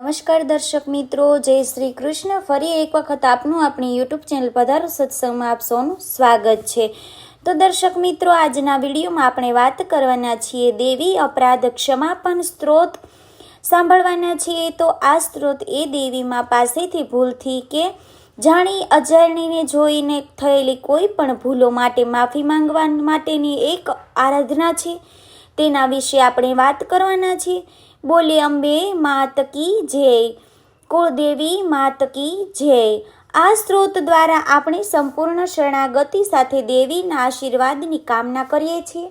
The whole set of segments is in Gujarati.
નમસ્કાર દર્શક મિત્રો, જય શ્રી કૃષ્ણ. ફરી એક વખત આપનું આપણી યુટ્યુબ ચેનલ પધારો સત્સંગમાં આપ સૌનું સ્વાગત છે. તો દર્શક મિત્રો, આજના વિડીયોમાં આપણે વાત કરવાના છીએ દેવી અપરાધ ક્ષમાપન સ્ત્રોત. સાંભળવાના છીએ તો આ સ્ત્રોત એ દેવીમાં પાસેથી ભૂલથી કે જાણી અજાણીને જોઈને થયેલી કોઈ પણ ભૂલો માટે માફી માંગવા માટેની એક આરાધના છે. તેના વિશે આપણે વાત કરવાના છીએ. બોલે, અંબે માત કી જય, કુળદેવી માત કી જય. આ સ્ત્રોત દ્વારા આપણે સંપૂર્ણ શરણાગતિ સાથે દેવીના આશીર્વાદની કામના કરીએ છીએ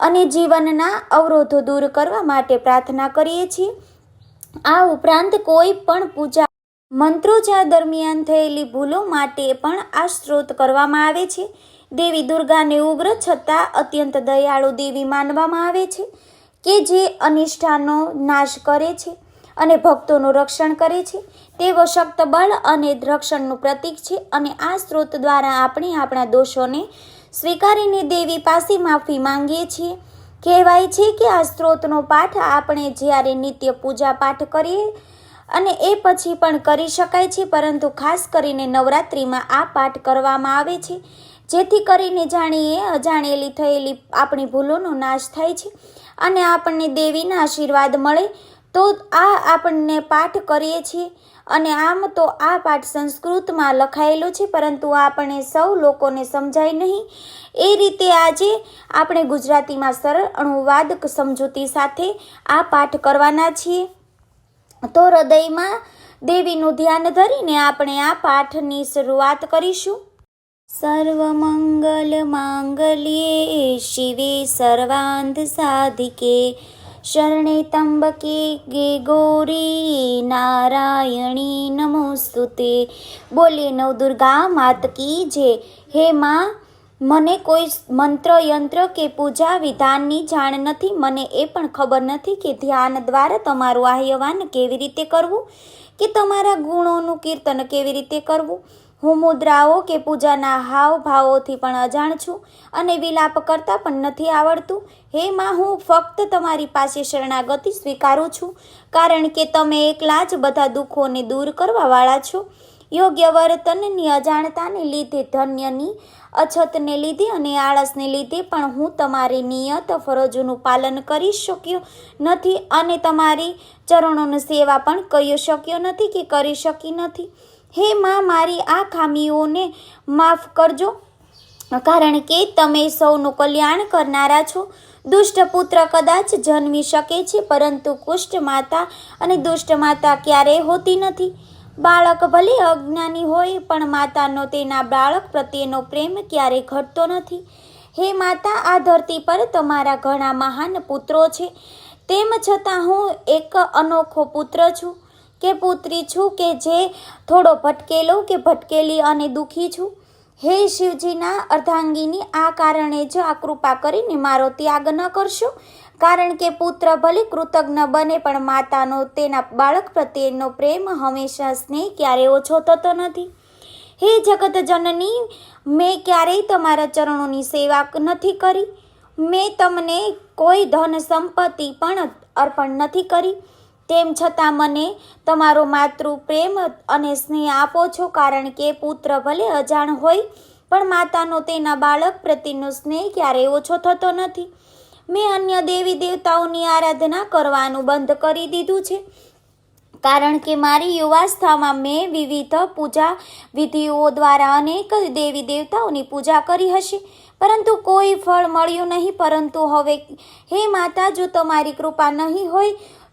અને જીવનના અવરોધો દૂર કરવા માટે પ્રાર્થના કરીએ છીએ. આ ઉપરાંત કોઈ પણ પૂજા મંત્રોચ્ચાર દરમિયાન થયેલી ભૂલો માટે પણ આ સ્ત્રોત કરવામાં આવે છે. દેવી દુર્ગાને ઉગ્ર છતાં અત્યંત દયાળુ દેવી માનવામાં આવે છે. કે જે અનિષ્ઠાનો નાશ કરે છે અને ભક્તોનું રક્ષણ કરે છે. તેવો શક્ત બળ અને રક્ષણનું પ્રતીક છે અને આ સ્ત્રોત દ્વારા આપણે આપણા દોષોને સ્વીકારીને દેવી પાસે માફી માંગીએ છીએ. કહેવાય છે કે આ સ્ત્રોતનો પાઠ આપણે જ્યારે નિત્ય પૂજા પાઠ કરીએ અને એ પછી પણ કરી શકાય છે, પરંતુ ખાસ કરીને નવરાત્રિમાં આ પાઠ કરવામાં આવે છે. જેથી કરીને જાણીએ અજાણેલી થયેલી આપણી ભૂલોનો નાશ થાય છે. અને આપણને દેવીના આશીર્વાદ મળે, તો આ આપણને પાઠ કરીએ છીએ. અને આમ તો આ પાઠ સંસ્કૃતમાં લખાયેલો છે, પરંતુ આપણે સૌ લોકોને સમજાય નહીં. એ રીતે આજે આપણે ગુજરાતીમાં સરળ અનુવાદ સમજૂતી સાથે આ પાઠ કરવાના છીએ. તો હૃદયમાં દેવીનું ધ્યાન ધરીને આપણે આ પાઠની શરૂઆત કરીશું. સર્વમંગલ शिवे सर्वान्धसाधिके સર્વાંધ સાધિકે શરણે गौरी ગે ગૌરી નારાયણી નમોસ્તુતે બોલે નવદુર્ગા માત કી જે હે માં મને કોઈ મંત્ર યંત્ર કે પૂજા વિધાનની જાણ નથી. મને એ પણ ખબર નથી કે ધ્યાન દ્વારા તમારું આહ્યવાન કેવી રીતે કરવું? કે તમારા ગુણોનું કીર્તન કેવી રીતે કરવું? હું મુદ્રાઓ કે પૂજાના હાવ ભાવોથી પણ અજાણ છું અને વિલાપ કરતાં પણ નથી આવડતું. હે માં, હું ફક્ત તમારી પાસે શરણાગતિ સ્વીકારું છું, કારણ કે તમે એકલા જ બધા દુઃખોને દૂર કરવાવાળા છો. યોગ્ય વર્તનની અજાણતાને લીધે, ધન્યની અછતને લીધે અને આળસને લીધે પણ હું તમારી નિયત ફરજોનું પાલન કરી શક્યો નથી અને તમારી ચરણોની સેવા પણ કરી શક્યો નથી કે કરી શકી નથી. હે માં, મારી આ ખામીઓને માફ કરજો. કારણ કે તમે સૌનું કલ્યાણ કરનારા છો. દુષ્ટ પુત્ર કદાચ જન્મી શકે છે, પરંતુ કુષ્ઠ માતા અને દુષ્ટ માતા ક્યારેય હોતી નથી. બાળક ભલે અજ્ઞાની હોય, પણ માતાનો તેના બાળક પ્રત્યેનો પ્રેમ ક્યારેય ઘટતો નથી. હે માતા, આ ધરતી પર તમારા ઘણા મહાન પુત્રો છે. તેમ છતાં હું એક અનોખો પુત્ર છું. કે પુત્રી છું કે જે થોડો ભટકેલો કે ભટકેલી અને દુઃખી છું? હે શિવજીના અર્ધાંગીની, આ કારણે જ આ કૃપા કરીને મારો ત્યાગ ન કરશો? કારણ કે પુત્ર ભલે કૃતજ્ઞ બને, પણ માતાનો તેના બાળક પ્રત્યેનો પ્રેમ હંમેશા સ્નેહ ક્યારેય ઓછો થતો નથી. હે જગત જનની મેં ક્યારેય તમારા ચરણોની સેવા નથી કરી. મેં તમને કોઈ ધન સંપત્તિ પણ અર્પણ નથી કરી. તેમ છતાં મને તમારો માતૃ પ્રેમ અને સ્નેહ આપો છો કારણ કે પુત્ર ભલે અજાણ હોય, પણ માતાનો તેના બાળક પ્રત્યેનો સ્નેહ ક્યારેય ઓછો થતો નથી. મેં અન્ય દેવી દેવતાઓની આરાધના કરવાનું બંધ કરી દીધું છે. કારણ કે મારી યુવાસ્થામાં મેં વિવિધ પૂજા વિધિઓ દ્વારા અનેક દેવી દેવતાઓની પૂજા કરી હશે. પરંતુ કોઈ ફળ મળ્યું નહીં, પરંતુ હવે હે માતા, જો તમારી કૃપા નહીં હોય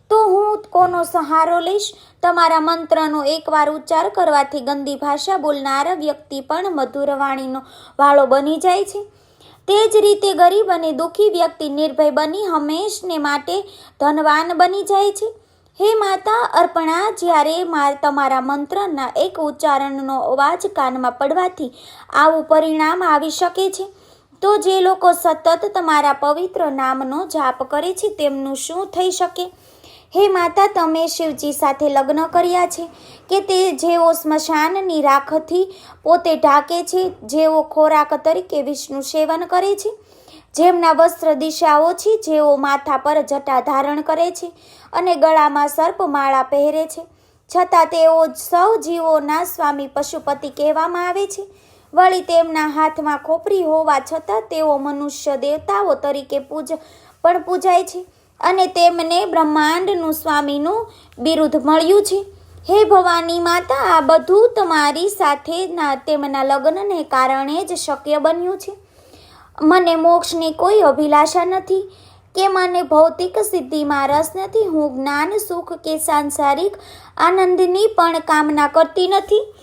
તો હું કોનો સહારો લઈશ? તમારા મંત્રનો એકવાર ઉચ્ચાર કરવાથી ગંદી ભાષા બોલનાર વ્યક્તિ પણ મધુર વાણીનો વાળો બની જાય છે. તે જ રીતે ગરીબ અને દુઃખી વ્યક્તિ નિર્ભય બની હંમેશને માટે ધનવાન બની જાય છે. હે માતા, અર્પણા, જ્યારે માર તમારા મંત્રના એક ઉચ્ચારણનો અવાજ કાનમાં પડવાથી આવું પરિણામ આવી શકે છે. તો જે લોકો સતત તમારા પવિત્ર નામનો જાપ કરે છે, તેમનું શું થઈ શકે? હે માતા, તમે શિવજી સાથે લગ્ન કર્યા છે કે તે જેઓ સ્મશાનની રાખથી પોતે ઢાકે છે, જેઓ ખોરાક તરીકે વિષ્ણુ સેવન કરે છે? જેમના વસ્ત્ર દિશાઓ છે, જેઓ માથા પર જટા ધારણ કરે છે અને ગળામાં સર્પમાળા પહેરે છે. છતાં તેઓ સૌ જીવોના સ્વામી પશુપતિ કહેવામાં આવે છે. વળી તેમના હાથમાં ખોપરી હોવા છતાં તેઓ મનુષ્ય દેવતાઓ તરીકે પૂજ, પણ પૂજાય છે. અને તેમને બ્રહ્માંડનું સ્વામીનું બિરુદ મળ્યું છે. હે ભવાની માતા, આ બધું તમારી સાથેના તેમના લગ્નને કારણે જ શક્ય બન્યું છે. મને મોક્ષની કોઈ અભિલાષા નથી કે મને ભૌતિક સિદ્ધિમાં રસ નથી. હું જ્ઞાન, સુખ કે સાંસારિક આનંદની પણ કામના કરતી નથી.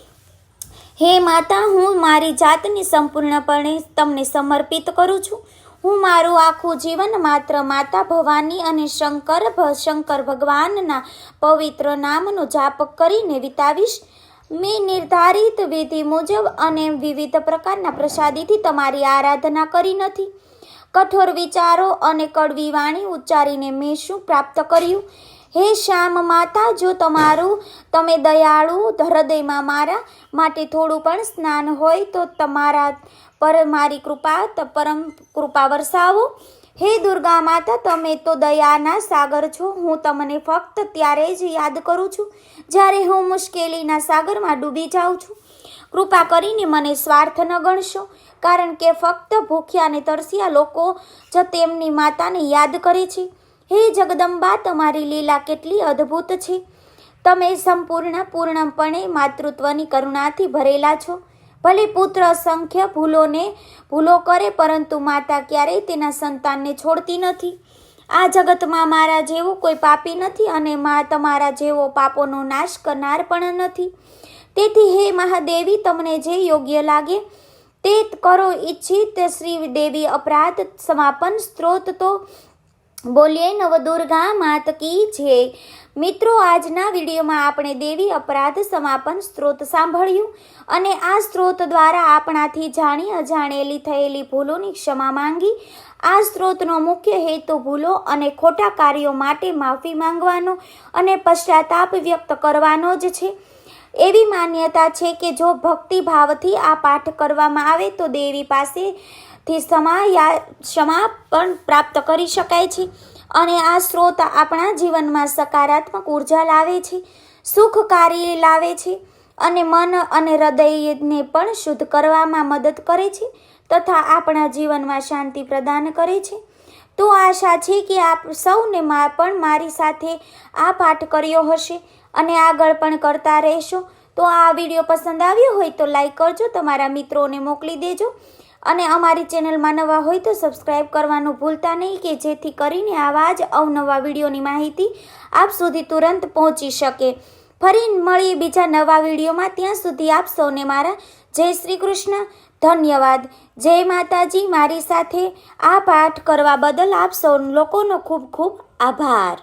હે માતા, હું મારી જાતને સંપૂર્ણપણે તમને સમર્પિત કરું છું. હું મારું આખું જીવન માત્ર માતા ભવાની અને શંકર શંકર ભગવાનના પવિત્ર નામનો જાપ કરીને વિતાવીશ. મેં નિર્ધારિત વિધિ મુજબ અને વિવિધ પ્રકારના પ્રસાદીથી તમારી આરાધના કરી નથી. કઠોર વિચારો અને કડવી વાણી ઉચ્ચારીને મેં શું પ્રાપ્ત કર્યું? હે શ્યામ માતા, જો તમારું, તમે દયાળુ, હૃદયમાં મારા માટે થોડું પણ સ્નાન હોય તો તમારા પર મારી કૃપા પરમ કૃપા વરસાવો. હે દુર્ગા માતા, તમે તો દયાના સાગર છો. હું તમને ફક્ત ત્યારે જ યાદ કરું છું, જ્યારે હું મુશ્કેલીના સાગરમાં ડૂબી જાઉં છું. કૃપા કરીને મને સ્વાર્થ ન ગણશો, કારણ કે ફક્ત ભૂખ્યા અને તરસ્યા લોકો જ તેમની માતાને યાદ કરે છે. હે જગદંબા, તમારી લીલા કેટલી અદ્ભુત છે. તમે સંપૂર્ણ, પૂર્ણપણે માતૃત્વની કરુણાથી ભરેલા છો. ભલે પુત્ર અસંખ્ય ભૂલોને ભૂલો કરે, પરંતુ માતા ક્યારેય તેના સંતાનને છોડતી નથી. આ જગતમાં મારા જેવો કોઈ પાપી નથી અને મા તમારા જેવો પાપોનો નાશ કરનાર પણ નથી. તેથી હે મહાદેવી, તમને જે યોગ્ય લાગે તે કરો ઈચ્છિત. શ્રી દેવી અપરાધ સમાપન સ્ત્રોત તો બોલીએ નવદુર્ગા માત કી છે. મિત્રો, આજના વિડીયોમાં આપણે દેવી અપરાધ સમાપન સ્ત્રોત સાંભળ્યું અને આ સ્ત્રોત દ્વારા આપણાથી જાણી અજાણેલી થયેલી ભૂલોની ક્ષમા માંગી. આ સ્ત્રોતનો મુખ્ય હેતુ ભૂલો અને ખોટા કાર્યો માટે માફી માંગવાનો અને પશ્ચાતાપ વ્યક્ત કરવાનો જ છે. એવી માન્યતા છે કે જો ભક્તિભાવથી આ પાઠ કરવામાં આવે તો દેવી પાસેથી ક્ષમા ક્ષમા પણ પ્રાપ્ત કરી શકાય છે અને આ સ્ત્રોત આપણા જીવનમાં સકારાત્મક ઊર્જા લાવે છે સુખકારી લાવે છે અને મન અને હૃદયને પણ શુદ્ધ કરવામાં મદદ કરે છે તથા આપણા જીવનમાં શાંતિ પ્રદાન કરે છે. તો આશા છે કે આપ સૌને પણ મારી સાથે આ પાઠ કર્યો હશે. અને આગળ પણ કરતા રહેશો. તો આ વીડિયો પસંદ આવ્યો હોય તો લાઈક કરજો, તમારા મિત્રોને મોકલી દેજો. અને અમારી ચેનલમાં નવા હોય તો સબસ્ક્રાઈબ કરવાનું ભૂલતા નહીં કે જેથી કરીને આવા જ અવનવા વિડીયોની માહિતી આપ સુધી તુરંત પહોંચી શકે. ફરી મળીએ બીજા નવા વિડીયોમાં. ત્યાં સુધી આપ સૌને મારા જય શ્રી કૃષ્ણ. ધન્યવાદ. જય માતાજી. મારી સાથે આ પાઠ કરવા બદલ આપ સૌ લોકોનો ખૂબ ખૂબ આભાર.